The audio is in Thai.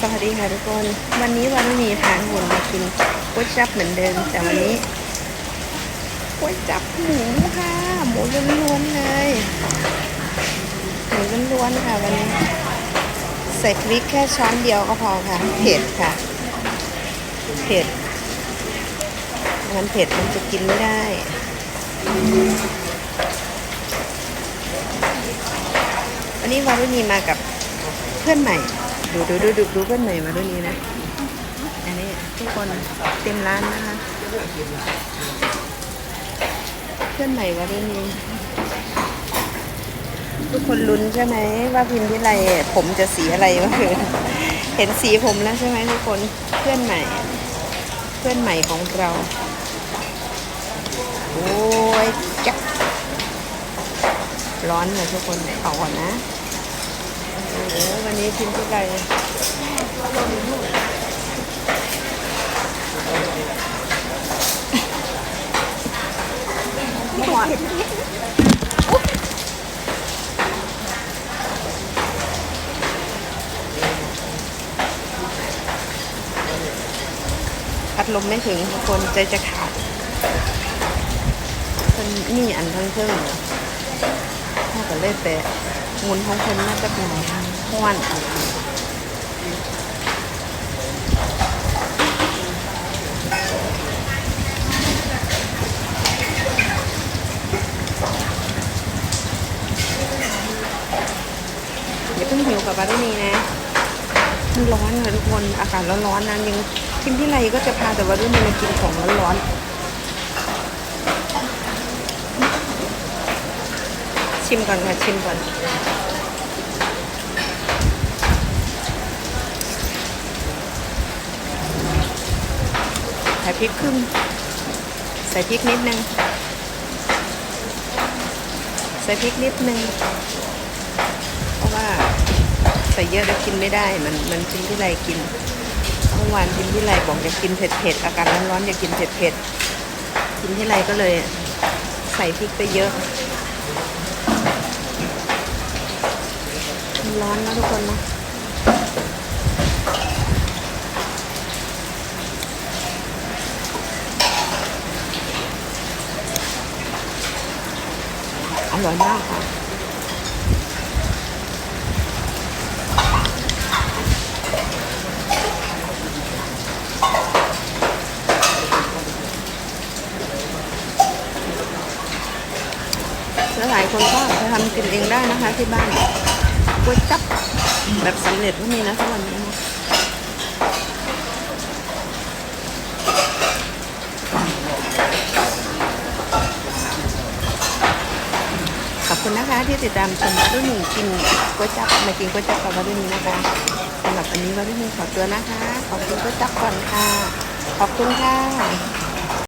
สวัสดีค่ะทุกคน วันนี้วันนี้พาทุกคนมากินก๋วยจับเหมือนเดิม แต่วันนี้ก๋วยจับหมูค่ะ หมูล้วนๆเลยหมูล้วนๆค่ะวันนี้ใส่พริกแค่ช้อนเดียวก็พอค่ะ เผ็ดค่ะ เผ็ดมันเผ็ดมันจะกินไม่ได้วันนี้วารุณีมากับเพื่อนใหม่ ดูดูดูดูดูเพื่อนใหม่มาด้วยนี้นะ อันนี้ทุกคนเต็มร้านนะคะ เพื่อนใหม่วารุณีทุกคนลุ้นใช่ไหมว่าพิมพ์ที่ไรผมจะสีอะไรเมื่อคืนเห็นสีผมแล้วใช่ไหมทุกคนเพื่อนใหม่ เพื่อนใหม่ของเราโอ้ยจักร้อนเลยทุกคนเป่าก่อนนะ โอ้วันนี้พิมที่ไรเมื่อวานพัดลมไม่ถึงทุกคนใจจะขาดมันมีอันทั้งเครื่องถ้าก็เลยแต่ มุนของคนน่าจะเป็นห้วนอย่าเพิ่งหิวกับบัตนี่นะ มันร้อนค่ะทุกคน อากาศร้อนๆนะยังกินที่ไรก็จะพาแต่ว่ารุ่นนี้มากินของร้อนๆ ชิมก่อนค่ะชิมก่อนใส่พริกครึ่งใส่พริกนิดนึง ใส่พริกนิดนึง เพราะว่าใส่เยอะแล้วกินไม่ได้ มันมันกินที่ไรกินเมื่อวานกินที่ไรบอกอยากกินเผ็ดเผ็ดๆอากาศร้อนๆอยากกินเผ็ดเผ็ดๆ กินที่ไรก็เลยใส่พริกไปเยอะ มันร้อนนะทุกคนนะอร่อยมากค่ะแล้วหลายคนก็จะทำกินเองได้นะคะที่บ้าน ก๋วยจั๊บแบบสำเร็จก็มีนะทุกวันนี้นะขอบคุณนะคะที่ติดตามชมวัดรุ่นกินก๋วยจั๊บมากินก๋วยจั๊บกับวัดรุ่นนี้นะคะสำหรับวันนี้วัดรุ่นขอตัวนะคะ ขอบคุณก๋วยจั๊บก่อนค่ะ ขอบคุณค่ะ